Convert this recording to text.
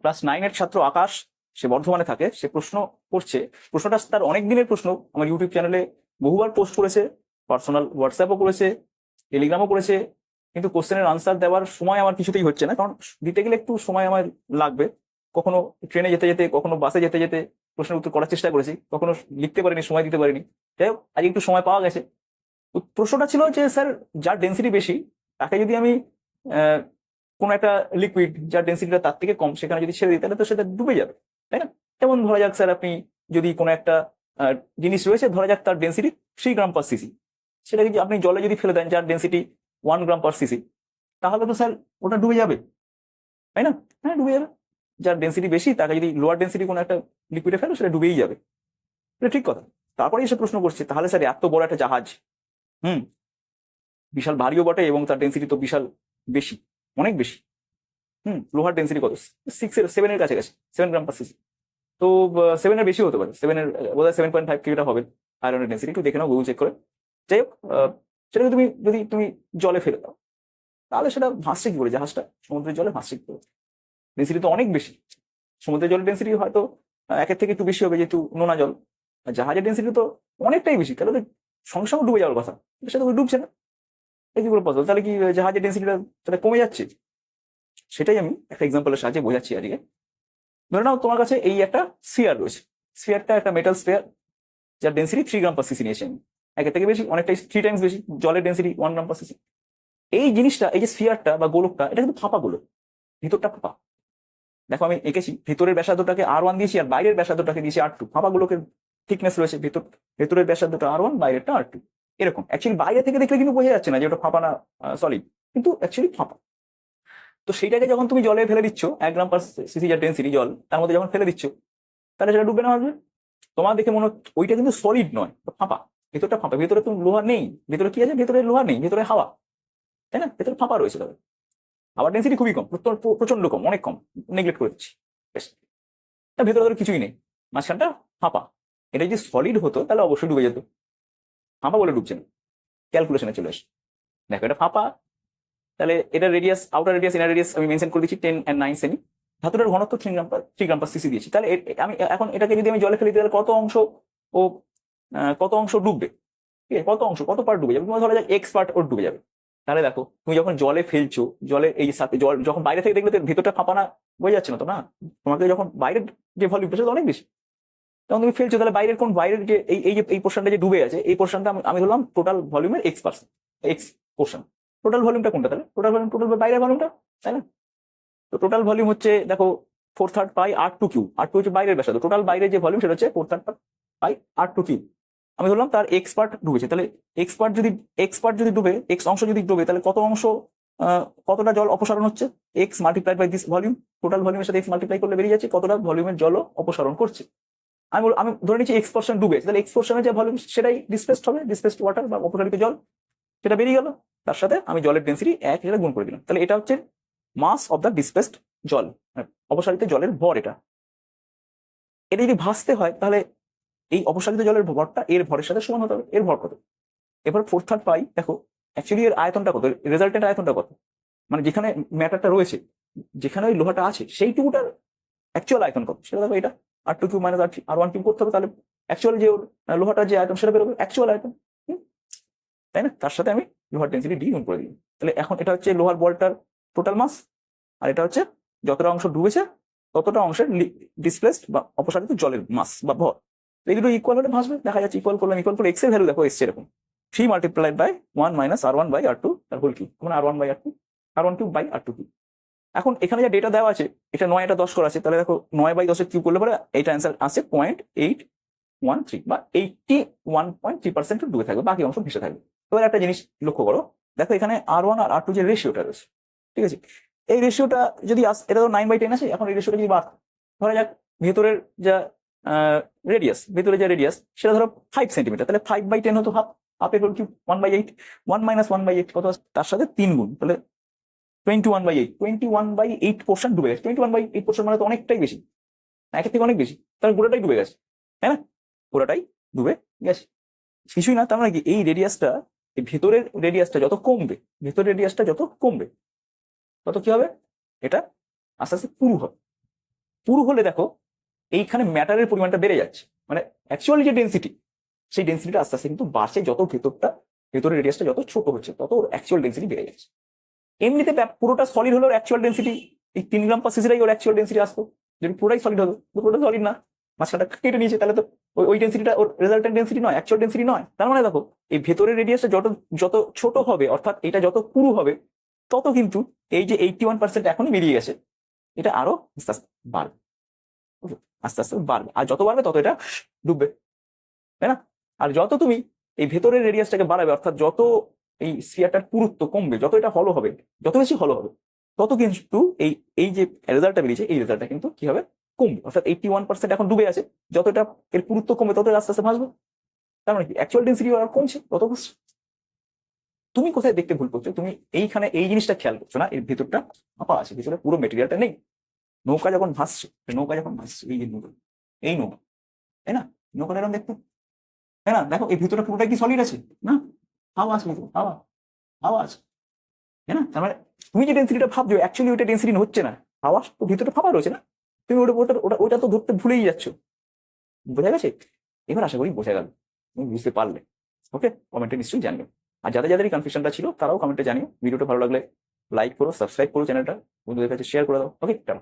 Class নাইনের ছাত্র আকাশ, সে বর্ধমানে থাকে, সে প্রশ্ন করছে। প্রশ্নটা তার অনেক দিনের প্রশ্ন। আমার ইউটিউব চ্যানেলে বহুবার পোস্ট করেছে পার্সোনাল হোয়াটসঅ্যাপও করেছে টেলিগ্রামও করেছে, কিন্তু কোশ্চেনের আনসার দেওয়ার সময় আমার কিছুতেই হচ্ছে না। কারণ দিতে গেলে একটু সময় আমার লাগবে। কখনো ট্রেনে যেতে যেতে, কখনো বাসে যেতে যেতে প্রশ্নের উত্তর করার চেষ্টা করেছি। কখনো লিখতে পারিনি, সময় দিতে পারিনি। যাই হোক আজ একটু সময় পাওয়া গেছে। প্রশ্নটা ছিল যে, স্যার, যার ডেন্সিটি বেশি, তাকে যদি আমি কোনো একটা লিকুইড যার ডেন্সিটিটা তার থেকে কম, সেখানে যদি ছেড়ে দিই, তাহলে তো সেটা ডুবে যাবে, তাই না? যেমন ধরা যাক স্যার আপনি যদি কোনো একটা জিনিস রয়েছে, ধরা যাক তার density three gram per CC সেটা যদি আপনি জলে যদি ফেলে দেন, যার density one gram per CC তাহলে তো স্যার ওটা ডুবে যাবে, তাই না? হ্যাঁ ডুবে যাবে। যার ডেন্সিটি বেশি, তাকে যদি লোয়ার ডেন্সিটি কোনো একটা লিকুইডে ফেলো, সেটা ডুবেই যাবে। এটা ঠিক কথা। তারপরে এসে প্রশ্ন করছে, তাহলে স্যার এত বড় একটা জাহাজ, হুম, বিশাল ভারীও বটে এবং তার ডেন্সিটি তো বিশাল বেশি। অনেক বেশি। হুম লোহার ডেন্সিটি কত? সিক্স এর সেভেনের কাছে গেছে সেভেন গ্রাম পার তো সেভেনের বেশি হতে পারে। সেভেনের বোধহয় সেভেন পয়েন্ট ফাইভ কিলোটা হবে আয়রনের ডেন্সিটি একটু দেখে নাও গুগল চেক করে। যাই হোক আহ, সেটা তুমি যদি তুমি জলে ফেলে দাও তাহলে সেটা ভাসছে কি করে? জাহাজটা সমুদ্রের জলে ভাসছে কি করে? ডেন্সিটি তো অনেক বেশি। সমুদ্রের জলের ডেন্সিটি হয়তো একের থেকে একটু বেশি হবে যেহেতু নোনা জল। আর জাহাজের ডেন্সিটি তো অনেকটাই বেশি। তাহলে সঙ্গে সঙ্গে ডুবে যাওয়ার কথা। সেটা তো ডুবছে না। করে পসিবল তাহলে কি জাহাজের ডেন্সিটিটা তাহলে কমে যাচ্ছে? সেটাই আমি একটা এক্সাম্পলের সাহায্যে বোঝাচ্ছি আজকে। ধরে নাও তোমার কাছে এই একটা স্ফিয়ার রয়েছে। স্ফিয়ারটা একটা মেটাল স্ফিয়ার যার density three gram per CC নিয়েছি আমি। একের থেকে বেশি, অনেকটাই থ্রি টাইমস বেশি, জলের density one gram per CC এই জিনিসটা, এই যে স্ফিয়ারটা বা গোলকটা, এটা কিন্তু ফাঁপা গোলক। ভিতরটা ফাঁপা। দেখো আমি এঁকেছি, ভিতরের ব্যাসার্ধটাকে আর ওয়ান দিয়েছি আর বাইরের ব্যাসার্ধটাকে দিয়েছি আর টু ফাঁপা গোলকের থিকনেস রয়েছে, ভিতর, ভেতরের ব্যাসার্ধটা আর ওয়ান বাইরেরটা আর টু এরকম। অ্যাকচুয়ালি বাইরে থেকে দেখলে কিন্তু বোঝা যাচ্ছে না যে ওটা ফাঁপা না সলিড কিন্তু অ্যাকচুয়ালি ফাঁপা। তো সেইটাকে যখন তুমি জলে ফেলে দিচ্ছ, এক গ্রাম পার সিসি যার ডেন্সিটি জল, তার মধ্যে যখন ফেলে দিচ্ছ, তাহলে সেটা ডুবে না হবে তোমার দেখে মনে হচ্ছে ওইটা কিন্তু সলিড নয় ফাঁপা। ভেতরটা ফাঁপা, ভেতরে তো লোহা নেই, ভেতরে কি আছে? ভেতরে লোহা নেই, ভেতরে হাওয়া। তাই না? ভেতরে ফাঁপা রয়েছে তবে আবার ডেন্সিটি খুবই কম, প্রচন্ড- কম, অনেক কম নেগলেক্ট করে দিচ্ছি। বেশ। ভেতরে ধরো কিছুই নেই, মাঝখানটা ফাঁপা। এটা যদি সলিড হতো, তাহলে অবশ্যই ডুবে যেত। ফাঁপা বলে ডুবছে না ক্যালকুলেশনে চলে আসে দেখো, এটা ফাঁপা। তাহলে এটা radius outer radius inner radius আমি মেনশন করে দিচ্ছি টেন অ্যান্ড নাইন সেমি ধাতুটার ঘনত্ব three gram per three gram per CC দিয়েছি। তাহলে আমি এখন এটাকে যদি আমি জলে ফেলে তাহলে কত অংশ ও কত অংশ ডুববে? ঠিক আছে, কত অংশ, কত পার্ট ডুবে যাবে? তোমার ধরা যাক এক্স পার্ট ওর ডুবে যাবে। তাহলে দেখো, তুমি যখন জলে ফেলছো, জলে এই সাথে, জল যখন বাইরে থেকে দেখলে ভেতরটা ফাঁপা না বোঝা যাচ্ছে না তো না? তোমাকে যখন বাইরের যে ভলিউম সেটা অনেক বেশি। তখন তুমি ফেলছো, তাহলে বাইরের কোন বাইরের যে এই যে, এই পোর্শনটা যে ডুবে আছে, এই পোর্শনটা আমি ধরলাম টোটাল ভলিউমের X percent X portion total ভলিউমটা কোনটা তাহলে? টোটাল ভলিউম টোটাল বাইরের ভলিউমটা তাই না? তো টোটাল ভলিউম হচ্ছে, দেখো four third pi R two cube R two হচ্ছে বাইরের ব্যাসার্ধ টোটাল বাইরের যে ভলিউম সেটা হচ্ছে four third pi R two cube আমি ধরলাম তার এক্স পার্ট ডুবেছে, তাহলে এক্স পার্ট যদি এক্স পার্ট যদি ডুবে এক্স অংশ যদি ডুবে, তাহলে কত অংশ কতটা জল অপসারণ হচ্ছে? X multiplied by this volume total ভলিউমের সাথে এক্স মাল্টিপ্লাই করলে বেরিয়ে যাচ্ছে, কতটা ভলিউমের জল অপসারণ করছে। আমি আমি ধরে নিচ্ছি এক্স পার্সেন্ট ডুবে, তাহলে এক্স পার্সেন্টের যে ভলিউম সেটাই ডিসপ্লেসড হবে ডিসপ্লেসড ওয়াটার বা অপসারিত জল, সেটা বেরিয়ে গেল। তার সাথে আমি জলের ডেন্সিটি এক এটা গুণ করে দিলাম। তাহলে এটা হচ্ছে মাস অফ দ্য ডিসপ্লেসড জল মানে অপসারিত জলের ভর এটা। এটা যদি ভাসতে হয়, তাহলে এই অপসারিত জলের ভরটা এর ভরের সাথে সমান হতে হবে। এর ভর কত? এবার ফোর থার্ড পাই, দেখো অ্যাকচুয়ালি এর আয়তনটা কত? রেজাল্টেন্ট আয়তনটা কত? মানে যেখানে ম্যাটারটা রয়েছে, যেখানে ওই লোহাটা আছে, সেইটুকুটার অ্যাকচুয়াল আয়তন কত? সেটা দেখো এটা। R two cube minus R R one cube করতে হবে, তাহলে অ্যাকচুয়াল যে লোহাটার যে আয়তন সেটা বেরোবে অ্যাকচুয়াল আয়তন? তাই না? তার সাথে আমি লোহার ডেন্সিটি ডি গুণ করে দিই তাহলে এখন এটা হচ্ছে লোহার বলটার টোটাল মাস আর এটা হচ্ছে যতটা অংশ ডুবেছে, ততটা অংশের ডিসপ্লেসড বা অপসারিত জলের মাস বা ভর। এই দুটো ইকুয়াল হলে ভাসবে, দেখা যাচ্ছে ইকুয়াল করলাম ইকুয়াল করলে এক্সের ভ্যালু দেখো এসছে এরকম। Three multiplied by one minus R one by R two তার হোল কিউ মানে R one by R two R one cube by R two cube এখন এখানে যে ডেটা দেওয়া আছে, এটা নয় এটা দশ করা আছে, তাহলে দেখো নয় বাই দশের কিউ করলে পরে এইটা অ্যান্সার আসে পয়েন্ট এইট ওয়ান থ্রি বা eighty one point three percent ডুবে থাকবে, বাকি অংশ ভেসে থাকবে। এবার একটা জিনিস লক্ষ্য করো, দেখো এখানে আর ওয়ান আর আর টু যে রেশিওটা রয়েছে, ঠিক আছে? এই রেশিওটা যদি আস, এটা তো নাইন বাই টেন আছে, এখন এই রেশিওটা যদি বাদ, ধরা যাক ভেতরের যা রেডিয়াস ভেতরে যে রেডিয়াস সেটা ধরো ফাইভ সেন্টিমিটার তাহলে ফাইভ বাই টেন হতো হাফ হাফের হোল কি one by eight one minus one by eight কত তার সাথে তিন গুণ, তাহলে twenty one by eight twenty one by portion ডুবে গেছে। টোয়েন্টি ওয়ান বাই পোর্শন মানে তো অনেকটাই বেশি। একের থেকে অনেক বেশি। পুরোটাই ডুবে গেছে, তাই না? ডুবে গেছে। কিছুই না, তার মানে কি? এই রেডিয়াসটা এই ভেতরের রেডিয়াসটা যত কমবে, ভেতরের রেডিয়াসটা যত কমবে, তত কি হবে? এটা আস্তে আস্তে পুরু হবে। পুরু হলে দেখো, এইখানে ম্যাটারের পরিমাণটা বেড়ে যাচ্ছে। মানে অ্যাকচুয়ালি যে ডেন্সিটি সেই ডেন্সিটিটা আস্তে আস্তে কিন্তু বাড়ছে। যত ভেতরটা, ভেতরের রেডিয়াসটা যত ছোট হচ্ছে, তত অ্যাকচুয়াল ডেন্সিটি বেড়ে যাচ্ছে। এমনিতে পুরোটা সলিড হলে অ্যাকচুয়াল ডেন্সিটি এই তিন গ্রাম পার সিসিটাই ওর অ্যাকচুয়াল ডেন্সিটি আসতো। যদি পুরোটাই সলিড হতো পুরোটা সলিড না। মাছটা কেটে নিয়েছে, তাহলে তো ওই ডেন্সিটিটা ওর রেজাল্টেন্ট ডেন্সিটি নয় অ্যাকচুয়াল ডেন্সিটি নয়। তার মানে দেখো, এই ভেতরের রেডিয়াসটা যত যত ছোট হবে, অর্থাৎ এটা যত পুরু হবে, তত কিন্তু এই যে এইটি ওয়ান পার্সেন্ট এখনই বেরিয়ে গেছে, এটা আরও আস্তে আস্তে বাড়বে। আস্তে আস্তে বাড়বে। আর যত বাড়বে, তত এটা ডুববে। তাই না? আর যত তুমি এই ভেতরের রেডিয়াসটাকে বাড়াবে, অর্থাৎ যত এই স্ফিয়ারটার পুরুত্ব কমবে, যত এটা হলো হবে, যত বেশি হলো হবে, তত কিন্তু এই এই যে রেজাল্টটা বেরিয়েছে, এই রেজাল্টটা কিন্তু কি হবে? কমবে। অর্থাৎ এইটি ওয়ান পার্সেন্ট এখন ডুবে আছে, যত এটা এর পুরুত্ব কমবে, তত আস্তে আস্তে ভাসবে। তার মানে কি? অ্যাকচুয়াল ডেন্সিটি আর কমছে, তত তুমি কোথায় দেখতে ভুল করছ? তুমি এইখানে এই জিনিসটা খেয়াল করছ না, এর ভেতরটা ফাঁপা আছে, ভেতরে পুরো মেটেরিয়ালটা নেই। নৌকা যখন ভাসছে নৌকা যখন ভাসছে, এই যে নৌকা, এই নৌকা, তাই না? নৌকাটা এরকম দেখতে, তাই না? দেখো, এই ভিতরে পুরোটা কি সলিড আছে? না? আছে ভিতরে, হাওয়া আছে তাই না তার মানে তুমি যে ডেন্সিটিটা ভাবছ অ্যাকচুয়ালি ওইটা ডেন্সিটি হচ্ছে না। হাওয়া তো ভিতরে ফাঁপা রয়েছে না? তুমি ওটা ওটা ওটা ওটা তো ধরতে ভুলেই যাচ্ছ। বোঝা গেছে? এবার আশা করি বোঝা গেল। তুমি বুঝতে পারলে। ওকে কমেন্টে নিশ্চয়ই জানিও। আর যাদের যাদের কনফিউশনটা ছিল তারাও কমেন্টে জানিও। ভিডিওটা ভালো লাগলে লাইক করো সাবস্ক্রাইব করো চ্যানেলটা। বন্ধুদের কাছে শেয়ার করে দাও। ওকে চলো